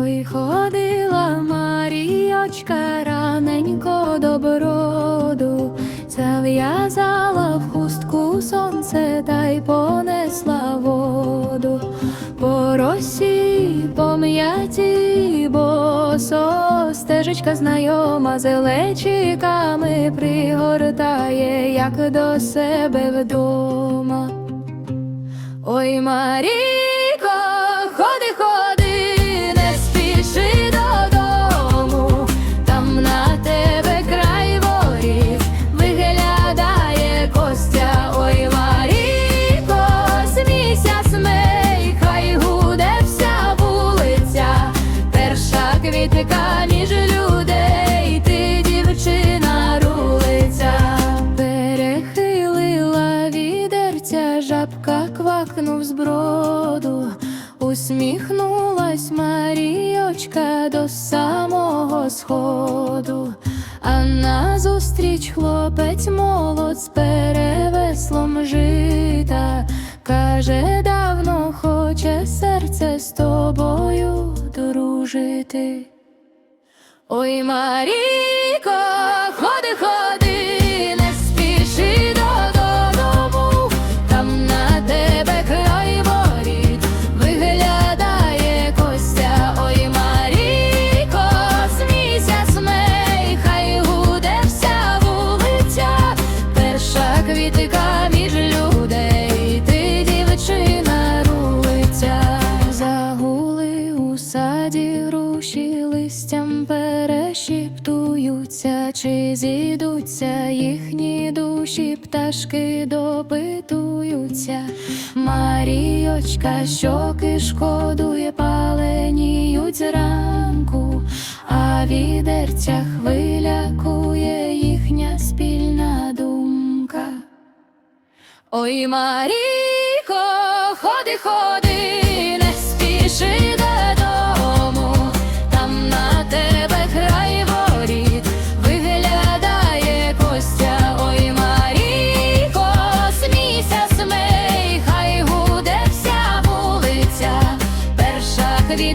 Приходила Маріочка раненько до броду, зав'язала в хустку сонце та й понесла воду. По росі, по м'яті, босо, стежечка знайома зелечиками пригортає, як до себе вдома. Ой, Маріко, квакнув з усміхнулась Марійочка до самого сходу, а назустріч хлопець молод з перевеслом жита, каже, давно хоче серце з тобою дружити. Ой, Маріко, листям перешіптуються, чи зійдуться їхні душі, пташки допитуються. Марійочка, щоки шкодує, паленіють зранку, а відерця хвилякує їхня спільна думка. Ой, Маріко, ходи, ходи, не спіши смей,